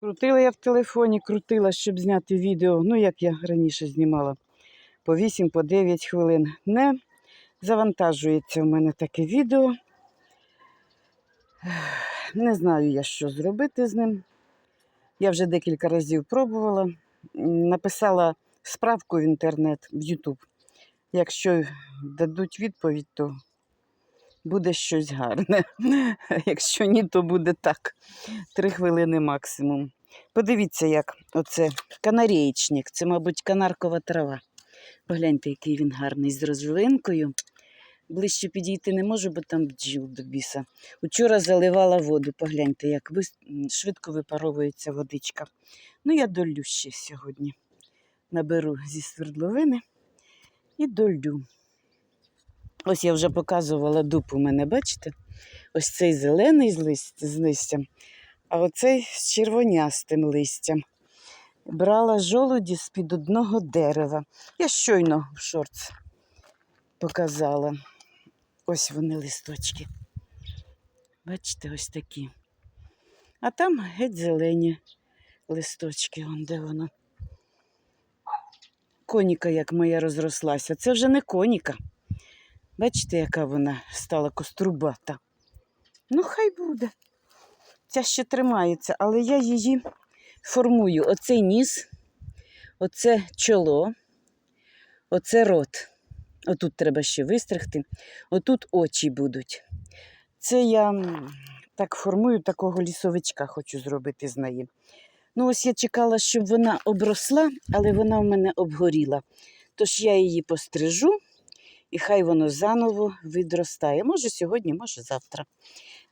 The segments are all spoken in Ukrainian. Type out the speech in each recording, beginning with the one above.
Крутила я в телефоні, крутила, щоб зняти відео. Ну, як я раніше знімала, по 8, по 9 хвилин. Не завантажується в мене таке відео. Не знаю я, що зробити з ним. Я вже декілька разів пробувала. Написала справку в інтернет, в Ютуб. Якщо дадуть відповідь, то буде щось гарне. Якщо ні, то буде так. Три хвилини максимум. Подивіться, як оце канарєчник. Це, мабуть, канаркова трава. Погляньте, який він гарний з розвинкою. Ближче підійти не можу, бо там бджіл до біса. Учора заливала воду. Погляньте, як швидко випаровується водичка. Ну, я долю ще сьогодні. Наберу зі свердловини і долю. Ось я вже показувала дуб у мене, бачите? Ось цей зелений з, лист, з листям, а оцей з червонястим листям. Брала жолуді з-під одного дерева. Я щойно в шорт показала. Ось вони листочки. Бачите, ось такі. А там геть зелені листочки, он де воно. Коніка, як моя розрослася. Це вже не коніка. Бачите, яка вона стала кострубата. Ну, хай буде. Ця ще тримається, але я її формую. Оцей ніс, оце чоло, оце рот. Отут треба ще вистригти. Отут очі будуть. Це я так формую такого лісовичка, хочу зробити з неї. Ну, ось я чекала, щоб вона обросла, але вона в мене обгоріла. Тож я її пострижу, і хай воно заново відростає. Може сьогодні, може завтра.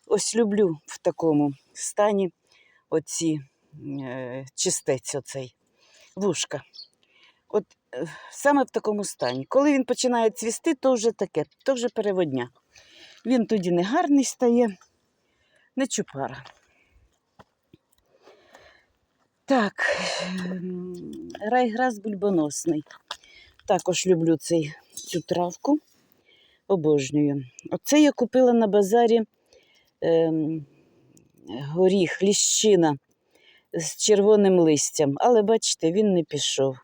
Ось люблю в такому стані оці е, чистець оцей, вушка. От е, саме в такому стані. Коли він починає цвісти, то вже таке, то вже переводня. Він тоді не гарний стає, не чупара. Так, ем, райграс бульбоносний. Також люблю цей, цю травку. Обожнюю. Оце я купила на базарі ем, горіх, ліщина з червоним листям, але бачите, він не пішов.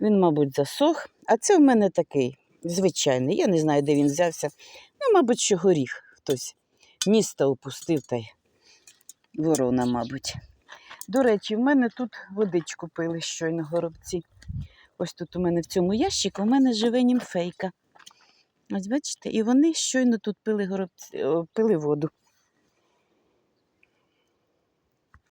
Він, мабуть, засох, а це в мене такий звичайний. Я не знаю, де він взявся. Ну, мабуть, що горіх хтось ніста опустив та й ворона, мабуть. До речі, в мене тут водичку пили щойно горобці. Ось тут у мене в цьому ящику у мене живе німфейка. Ось бачите, і вони щойно тут пили, пили воду.